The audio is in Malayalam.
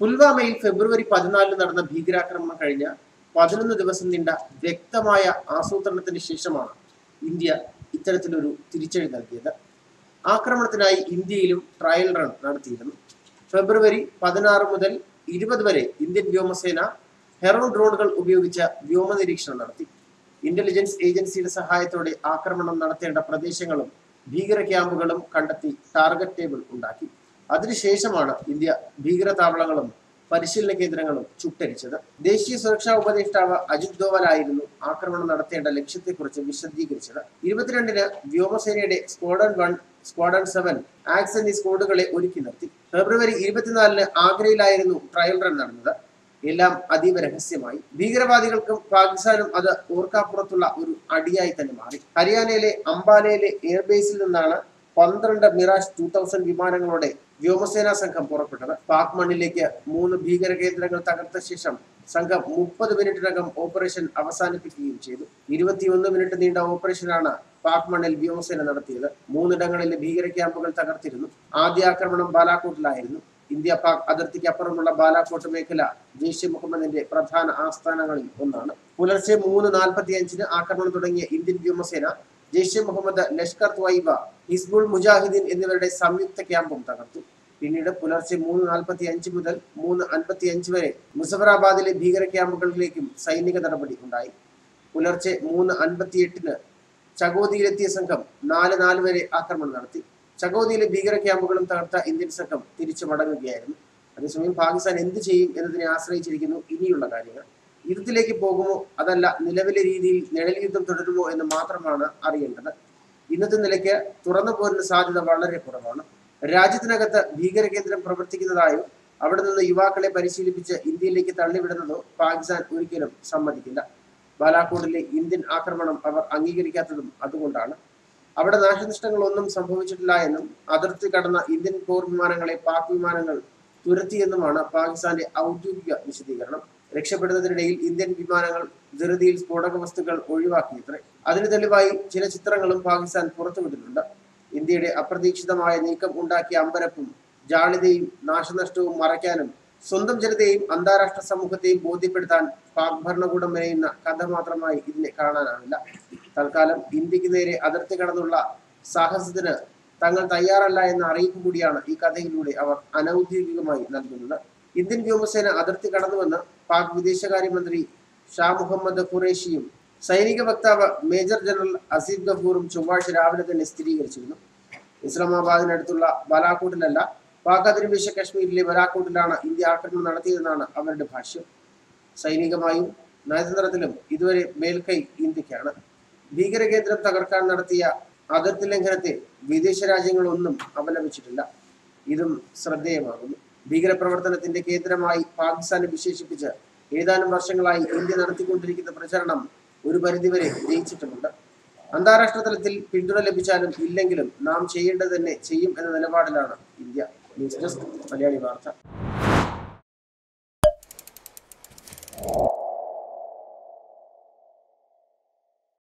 പുൽവാമയിൽ ഫെബ്രുവരി പതിനാലിന് നടന്ന ഭീകരാക്രമണം കഴിഞ്ഞ പതിനൊന്ന് ദിവസം നീണ്ട വ്യക്തമായ ആസൂത്രണത്തിന് ശേഷമാണ് ഇന്ത്യ ഇത്തരത്തിലൊരു തിരിച്ചടി നൽകിയത്. ആക്രമണത്തിനായി ഇന്ത്യയിലും ട്രയൽ റൺ നടത്തിയിരുന്നു. ഫെബ്രുവരി പതിനാറ് മുതൽ ഇരുപത് വരെ ഇന്ത്യൻ വ്യോമസേന ഹെറോൺ ഡ്രോണുകൾ ഉപയോഗിച്ച വ്യോമ നിരീക്ഷണം നടത്തി. ഇന്റലിജൻസ് ഏജൻസിയുടെ സഹായത്തോടെ ആക്രമണം നടത്തേണ്ട പ്രദേശങ്ങളും ഭീകര ക്യാമ്പുകളും കണ്ടെത്തി ടാർഗറ്റ് ടേബിൾ ഉണ്ടാക്കി. അതിനുശേഷമാണ് ഇന്ത്യ ഭീകരതാവളങ്ങളും പരിശീലന കേന്ദ്രങ്ങളും ചുട്ടരിച്ചത്. ദേശീയ സുരക്ഷാ ഉപദേഷ്ടാവ് അജിത് ഡോവലായിരുന്നു ആക്രമണം നടത്തേണ്ട ലക്ഷ്യത്തെക്കുറിച്ച് വിശദീകരിച്ചത്. ഇരുപത്തിരണ്ടിന് വ്യോമസേനയുടെ squadron one squadron seven X എന്നീ സ്ക്വാഡുകളെ ഒരുക്കി നിർത്തി. ഫെബ്രുവരി ഇരുപത്തിനാലിന് ആഗ്രയിലായിരുന്നു ട്രയൽ റൺ നടന്നത്. എല്ലാം അതീവ രഹസ്യമായി. ഭീകരവാദികൾക്കും പാകിസ്ഥാനും അത് ഓർക്കാപ്പുറത്തുള്ള ഒരു അടിയായി തന്നെ മാറി. ഹരിയാനയിലെ അംബാലയിലെ എയർബേസിൽ നിന്നാണ് പന്ത്രണ്ട് മിറാഷ് ടു തൗസൻഡ് വിമാനങ്ങളോടെ വ്യോമസേനാ സംഘം പുറപ്പെട്ടത്. പാക് മണ്ണിലേക്ക് മൂന്ന് ഭീകര കേന്ദ്രങ്ങൾ തകർത്ത ശേഷം സംഘം മുപ്പത് മിനിറ്റിനകം ഓപ്പറേഷൻ അവസാനിപ്പിക്കുകയും ചെയ്തു. ഇരുപത്തിയൊന്ന് മിനിറ്റ് നീണ്ട ഓപ്പറേഷനാണ് പാക് മണ്ണിൽ വ്യോമസേന നടത്തിയത്. മൂന്നിടങ്ങളിലെ ഭീകര ക്യാമ്പുകൾ തകർത്തിരുന്നു. ആദ്യ ആക്രമണം ബാലാക്കോട്ടിലായിരുന്നു ഇന്ത്യ പാക് അതിർത്തിക്ക് അപ്പുറമുള്ള ബാലാക്കോട്ട് മേഖല ജെയ്ഷെ മുഹമ്മദിന്റെ പ്രധാന ആസ്ഥാനങ്ങളിൽ ഒന്നാണ്. പുലർച്ചെ മൂന്ന് നാൽപ്പത്തി അഞ്ചിന് ആക്രമണം തുടങ്ങിയ ഇന്ത്യൻ വ്യോമസേന ജെയ്ഷെ മുഹമ്മദ് ലഷ്കർ ത്വൈബ ഹിസ്ബുൾ മുജാഹിദീൻ എന്നിവരുടെ സംയുക്ത ക്യാമ്പും തകർത്തു. പിന്നീട് പുലർച്ചെ മൂന്ന് നാൽപ്പത്തി അഞ്ച് മുതൽ മൂന്ന് അൻപത്തി അഞ്ച് വരെ മുസഫറാബാദിലെ ഭീകര ക്യാമ്പുകളിലേക്കും സൈനിക നടപടി ഉണ്ടായി. പുലർച്ചെ മൂന്ന് അൻപത്തി എട്ടിന് ചകോതിയിലെത്തിയ സംഘം നാല് നാല് വരെ ആക്രമണം നടത്തി. ചകോതിയിലെ ഭീകര ക്യാമ്പുകളും തകർത്ത ഇന്ത്യൻ സംഘം തിരിച്ചു മടങ്ങുകയായിരുന്നു അതേസമയം പാകിസ്ഥാൻ എന്ത് ചെയ്യും എന്നതിനെ ആശ്രയിച്ചിരിക്കുന്നു ഇനിയുള്ള കാര്യങ്ങൾ. യുദ്ധത്തിലേക്ക് പോകുമോ? അതല്ല നിലവിലെ രീതിയിൽ നിഴൽ യുദ്ധം തുടരുമോ എന്ന് മാത്രമാണ് അറിയേണ്ടത്. ഇന്നത്തെ നിലയ്ക്ക് തുറന്നു പോരുന്ന സാധ്യത വളരെ കുറവാണ്. രാജ്യത്തിനകത്ത് ഭീകര കേന്ദ്രം പ്രവർത്തിക്കുന്നതായോ അവിടെ നിന്ന് യുവാക്കളെ പരിശീലിപ്പിച്ച് ഇന്ത്യയിലേക്ക് തള്ളിവിടുന്നതോ പാകിസ്ഥാൻ ഒരിക്കലും സമ്മതിക്കില്ല. ബാലാക്കോട്ടിലെ ഇന്ത്യൻ ആക്രമണം അവർ അംഗീകരിക്കാത്തതും അതുകൊണ്ടാണ്. അവിടെ നാശനഷ്ടങ്ങളൊന്നും സംഭവിച്ചിട്ടില്ല എന്നും അതിർത്തി കടന്ന ഇന്ത്യൻ പോർ വിമാനങ്ങളെ പാക് വിമാനങ്ങൾ തുരത്തിയെന്നുമാണ് പാകിസ്ഥാന്റെ ഔദ്യോഗിക വിശദീകരണം. രക്ഷപ്പെടുന്നതിനിടയിൽ ഇന്ത്യൻ വിമാനങ്ങൾ ധൃതിയിൽ സ്ഫോടക വസ്തുക്കൾ ഒഴിവാക്കിയത്രേ അതിന് തെളിവായി ചില ചിത്രങ്ങളും പാകിസ്ഥാൻ പുറത്തുവിട്ടിട്ടുണ്ട്. ഇന്ത്യയുടെ അപ്രതീക്ഷിതമായ നീക്കം ഉണ്ടാക്കിയ അമ്പരപ്പും ജാളിതയും നാശനഷ്ടവും മറയ്ക്കാനും സ്വന്തം ജനതയെയും അന്താരാഷ്ട്ര സമൂഹത്തെയും ബോധ്യപ്പെടുത്താൻ പാക് ഭരണകൂടം മെനയുന്ന കഥ മാത്രമായി ഇതിനെ കാണാനാവില്ല. തൽക്കാലം ഇന്ത്യയ്ക്ക് നേരെ അതിർത്തി കടന്നുള്ള സാഹസത്തിന് തങ്ങൾ തയ്യാറല്ല എന്ന അറിയിപ്പ് കൂടിയാണ് ഈ കഥയിലൂടെ അവർ അനൗദ്യോഗികമായി നൽകുന്നത്. ഇന്ത്യൻ വ്യോമസേന അതിർത്തി കടന്നുവെന്ന് പാക് വിദേശകാര്യമന്ത്രി ഷാ മുഹമ്മദ് ഖുറേഷിയും സൈനിക വക്താവ് മേജർ ജനറൽ അസീദ് ഗഫൂറും ചൊവ്വാഴ്ച രാവിലെ തന്നെ സ്ഥിരീകരിച്ചിരുന്നു. ഇസ്ലാമാബാദിനടുത്തുള്ള ബാലാക്കോട്ടിലല്ല പാക് അധിനിവേശ കശ്മീരിലെ ബലാക്കോട്ടിലാണ് ഇന്ത്യ ആക്രമണം നടത്തിയതെന്നാണ് അവരുടെ ഭാഷ്യം. സൈനികമായും നയതന്ത്രത്തിലും ഇതുവരെ മേൽക്കൈ ഇന്ത്യക്കാണ്. ഭീകര കേന്ദ്രം തകർക്കാൻ നടത്തിയ അതിർത്തി ലംഘനത്തെ വിദേശ രാജ്യങ്ങളൊന്നും അപലപിച്ചിട്ടില്ല. ഇതും ശ്രദ്ധേയമാകുന്നു. ഭീകരപ്രവർത്തനത്തിന്റെ കേന്ദ്രമായി പാകിസ്ഥാനെ വിശേഷിപ്പിച്ച് ഏതാനും വർഷങ്ങളായി ഇന്ത്യ നടത്തിക്കൊണ്ടിരിക്കുന്ന പ്രചരണം ഒരു പരിധിവരെ ജയിച്ചിട്ടുമുണ്ട് അന്താരാഷ്ട്ര തലത്തിൽ പിന്തുണ ലഭിച്ചാലും ഇല്ലെങ്കിലും നാം ചെയ്യേണ്ടത് തന്നെ ചെയ്യും എന്ന നിലപാടിലാണ് ഇന്ത്യ. ന്യൂസ് ഡെസ്ക് മലയാളി വാർത്ത.